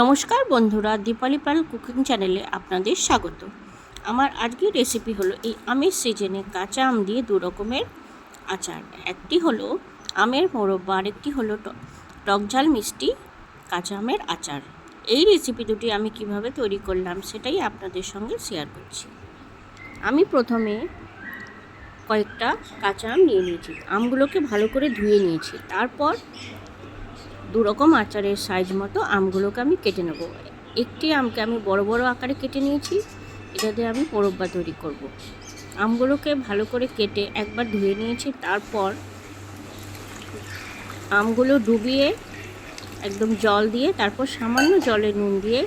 নমস্কার বন্ধুরা, দীপালি পাল কুকিং চ্যানেলে আপনাদের স্বাগত। আমার আজকের রেসিপি হলো এই আমের সিজনে কাঁচা আম দিয়ে দু রকমের আচার। একটি হলো আমের মোরব্বা আর একটি হলো টকঝাল মিষ্টি কাঁচা আমের আচার। এই রেসিপি দুটি আমি কীভাবে তৈরি করলাম সেটাই আপনাদের সঙ্গে শেয়ার করছি। আমি প্রথমে কয়েকটা কাঁচা আম নিয়ে নিয়েছি। আমগুলোকে ভালো করে ধুয়ে নিয়েছি। তারপর দু রকম আচারের সাইজ মতো আমগুলোকে আমি কেটে নেব একটি আমকে আমি বড় বড় আকারে কেটে নিয়েছি এটা দিয়ে আমি মোরব্বা তৈরি করব। আমগুলোকে ভালো করে কেটে একবার ধুয়ে নিয়েছি, তারপর আমগুলো ডুবিয়ে একদম জল দিয়ে, তারপর সামান্য জলে নুন দিয়ে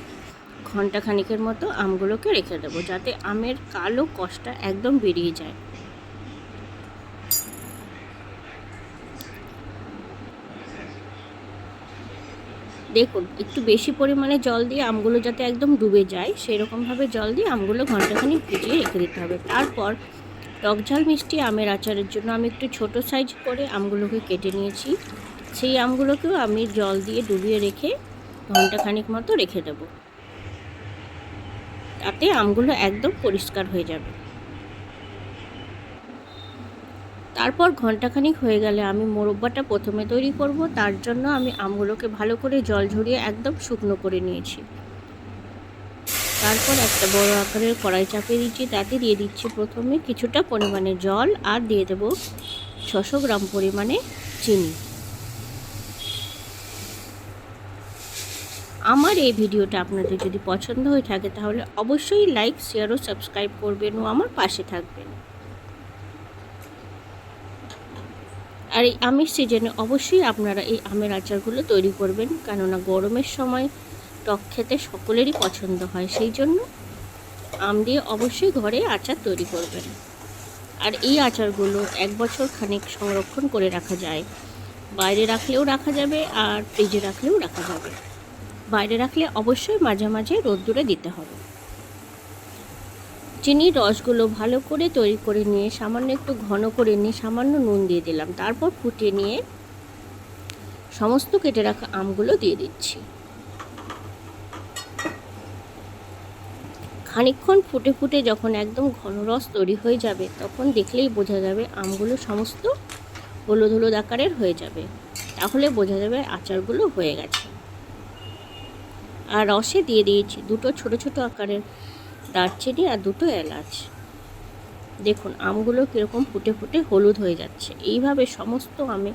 ঘণ্টা খানিকের মতো আমগুলোকে রেখে দেবো, যাতে আমের কালো কষটা একদম বেরিয়ে যায় দেখুন, একটু বেশি পরিমাণে জল দিয়ে আমগুলো যাতে একদম ডুবে যায়, সেরকমভাবে জল দিয়ে আমগুলো ঘন্টাখানি ভিজিয়ে রেখে দিতে হবে। তারপর টকঝাল মিষ্টি আমের আচারের জন্য আমি একটু ছোট সাইজ করে আমগুলোকে কেটে নিয়েছি। সেই আমগুলোকেও আমি জল দিয়ে ডুবিয়ে রেখে ঘন্টাখানিক মতো রেখে দেবো। তাতে আমগুলো একদম পরিষ্কার হয়ে যাবে। তারপর ঘন্টাখানিক হয়ে গেলে আমি মোরব্বাটা প্রথমে তৈরি করব, তার জন্য আমি আমগুলোকে ভালো করে জল ঝরিয়ে একদম শুকনো করে নিয়েছি। তারপর একটা বড় আকারের কড়াই চাপিয়ে দিচ্ছি, তাতে দিয়ে দিচ্ছি প্রথমে কিছুটা পরিমাণে জল আর দিয়ে দেবো ছশো গ্রাম পরিমাণে চিনি। আমার এই ভিডিওটা আপনাদের যদি পছন্দ হয়ে থাকে তাহলে অবশ্যই লাইক, শেয়ার ও সাবস্ক্রাইব করবেন ও আমার পাশে থাকবেন। আর এই আমের সিজনে অবশ্যই আপনারা এই আমের আচারগুলো তৈরি করবেন। কেননা গরমের সময় টক খেতে সকলেরই পছন্দ হয়, সেই জন্য আম দিয়ে অবশ্যই ঘরে আচার তৈরি করবেন। আর এই আচারগুলো এক বছর খানিক সংরক্ষণ করে রাখা যায়। বাইরে রাখলেও রাখা যাবে আর ফ্রিজে রাখলেও রাখা যাবে। বাইরে রাখলে অবশ্যই মাঝে মাঝে রোদ্দুরে দিতে হবে। চিনির রসগুলো ভালো করে তৈরি করে নিয়ে সামান্য একটু ঘন করে নিয়ে সামান্য নুন দিয়ে দিলাম। তারপর ফুটিয়ে নিয়ে সমস্ত কেটে রাখা আমগুলো দিয়ে দিচ্ছি। খানিকক্ষণ ফুটে ফুটে যখন একদম ঘন রস তৈরি হয়ে যাবে, তখন দেখলেই বোঝা যাবে আমগুলো সমস্ত হলুদ হলুদ আকারের হয়ে যাবে। তাহলে বোঝা যাবে আচারগুলো হয়ে গেছে। আর রসে দিয়ে দিয়েছি দুটো ছোট ছোট আকারের দারচিনি আর দুটো এলাচ। দেখুন, আমগুলো কীরকম ফুটে ফুটে হলুদ হয়ে যাচ্ছে। এইভাবে সমস্ত আমে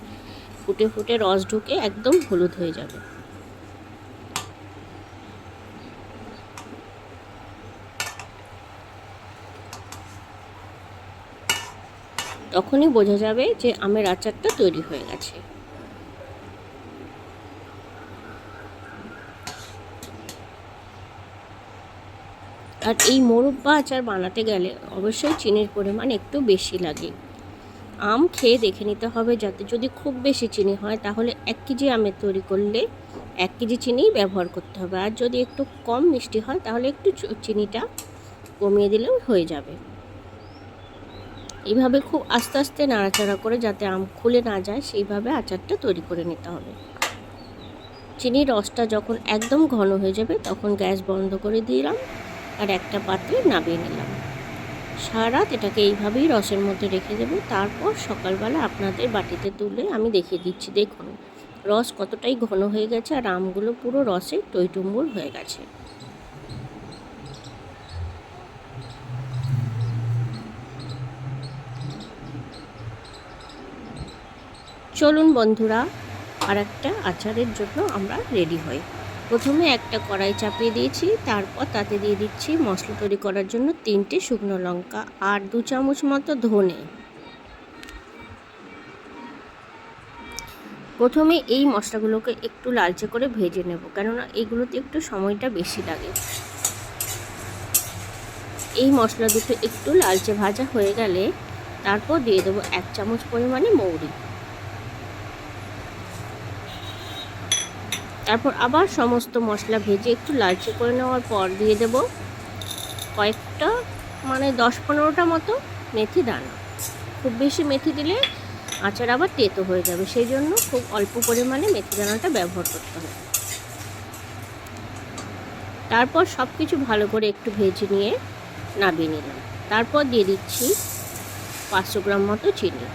ফুটে ফুটে রস ঢুকে একদম হলুদ হয়ে যাবে। তখনই বোঝা যাবে যে আমের আচারটা তৈরি হয়ে গেছে। আর এই মোরব্বা আচার বানাতে গেলে অবশ্যই চিনির পরিমাণ একটু বেশি লাগে। আম খেয়ে দেখে নিতে হবে যাতে যদি খুব বেশি চিনি হয় তাহলে এক কেজি আমের তৈরি করলে এক কেজি চিনিই ব্যবহার করতে হবে। আর যদি একটু কম মিষ্টি হয় তাহলে একটু চিনিটা কমিয়ে দিলেও হয়ে যাবে। এইভাবে খুব আস্তে আস্তে নাড়াচাড়া করে যাতে আম খুলে না যায় সেইভাবে আচারটা তৈরি করে নিতে হবে। চিনির রসটা যখন একদম ঘন হয়ে যাবে তখন গ্যাস বন্ধ করে দিলাম। আর একটা পাত্রে নামিয়ে নিলাম। সারা রাত এটাকে এইভাবেই রসের মধ্যে রেখে দেবো। তারপর সকালবেলা আপনাদের বাটিতে তুলে আমি দেখিয়ে দিচ্ছি। দেখুন, রস কতটাই ঘন হয়ে গেছে আর আমগুলো পুরো রসে টইটুম্বুর হয়ে গেছে। চলুন বন্ধুরা আর একটা আচারের জন্য আমরা রেডি হই। প্রথমে একটা কড়াই চাপিয়ে দিয়েছি, তারপর তাতে দিয়ে দিচ্ছি মশলা তৈরি করার জন্য তিনটে শুকনো লঙ্কা আর দু চামচ মতো ধনে। প্রথমে এই মশলাগুলোকে একটু লালচে করে ভেজে নেব, কেননা এগুলোতে একটু সময়টা বেশি লাগে। এই মশলা দুটো একটু লালচে ভাজা হয়ে গেলে তারপর দিয়ে দেবো এক চামচ পরিমাণে মৌরি। তারপর আবার সমস্ত মশলা ভেজে একটু লালচে করে নেওয়ার পর দিয়ে দেব কয়েকটা মানে দশ পনেরোটা মতো মেথি দানা। খুব বেশি মেথি দিলে আচার আবার তেতো হয়ে যাবে, সেই জন্য খুব অল্প পরিমাণে মেথি দানাটা ব্যবহার করতে হবে। তারপর সব কিছু ভালো করে একটু ভেজে নিয়ে নামিয়ে নিলাম। তারপর দিয়ে দিচ্ছি পাঁচশো গ্রাম মতো চিনি।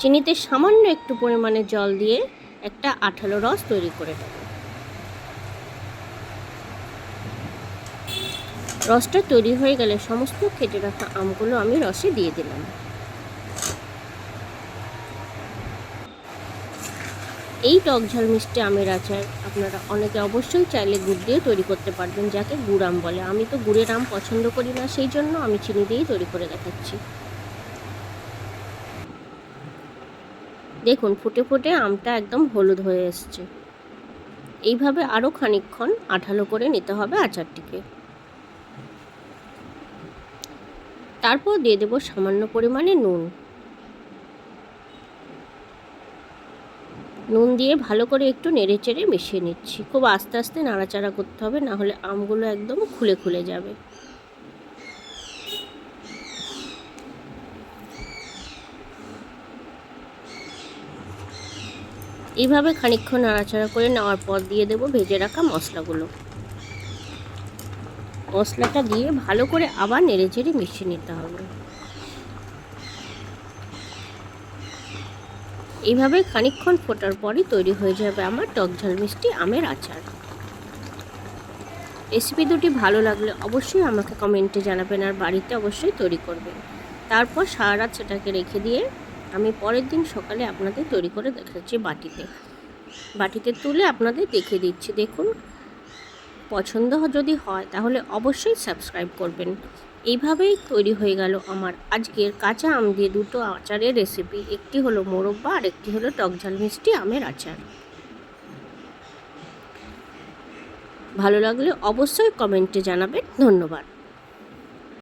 চিনিতে সামান্য একটু পরিমাণে জল দিয়ে একটা আঠালো রস তৈরি করে রসটা তৈরি হয়ে গেলে সমস্ত কেটে রাখা আমগুলো আমি রসে দিয়ে দিলাম। এই টক ঝাল মিষ্টি আমের আচার আপনারা অনেকে অবশ্যই চাইলে গুড় দিয়ে তৈরি করতে পারবেন, যাকে গুড় আম বলে। আমি তো গুড়ের আম পছন্দ করি না, সেই জন্য আমি চিনি দিয়েই তৈরি করে দেখাচ্ছি। দেখুন, ফুটে ফুটে আমটা একদম হলুদ হয়ে এসছে। এইভাবে আরও খানিকক্ষণ আঠালো করে নিতে হবে আচারটিকে। তারপর দিয়ে দেবো সামান্য পরিমাণে নুন। নুন দিয়ে ভালো করে একটু নেড়ে চেড়ে মিশিয়ে নিচ্ছি। খুব আস্তে আস্তে নাড়াচাড়া করতে হবে, না হলে আমগুলো একদম খুলে খুলে যাবে। এইভাবে খানিকক্ষণ নাড়াচাড়া করে নেওয়ার পর দিয়ে দেবো ভেজে রাখা মশলাগুলো। মশলাটা দিয়ে ভালো করে আবার নেড়ে চেড়ে মিশিয়ে নিতে হবে। এইভাবে খানিকক্ষণ ফোটার পরই তৈরি হয়ে যাবে আমার টক ঝাল মিষ্টি আমের আচার। রেসিপি দুটি ভালো লাগলে অবশ্যই আমাকে কমেন্টে জানাবেন আর বাড়িতে অবশ্যই তৈরি করবেন। তারপর সারা রাত সেটাকে রেখে দিয়ে আমি পরের দিন সকালে আপনাদের তৈরি করে দেখাচ্ছি বাটিতে। বাটিতে তুলে আপনাদের দেখিয়ে দিচ্ছি। দেখুন, পছন্দ যদি হয়, তাহলে অবশ্যই সাবস্ক্রাইব করবেন। এইভাবেই তৈরি হয়ে গেল আমার আজকের কাঁচা আম দিয়ে দুটো আচারের রেসিপি। একটি হলো মোরব্বা আর একটি হলো টকঝাল মিষ্টি আমের আচার। ভালো লাগলে অবশ্যই কমেন্টে জানাবেন। ধন্যবাদ।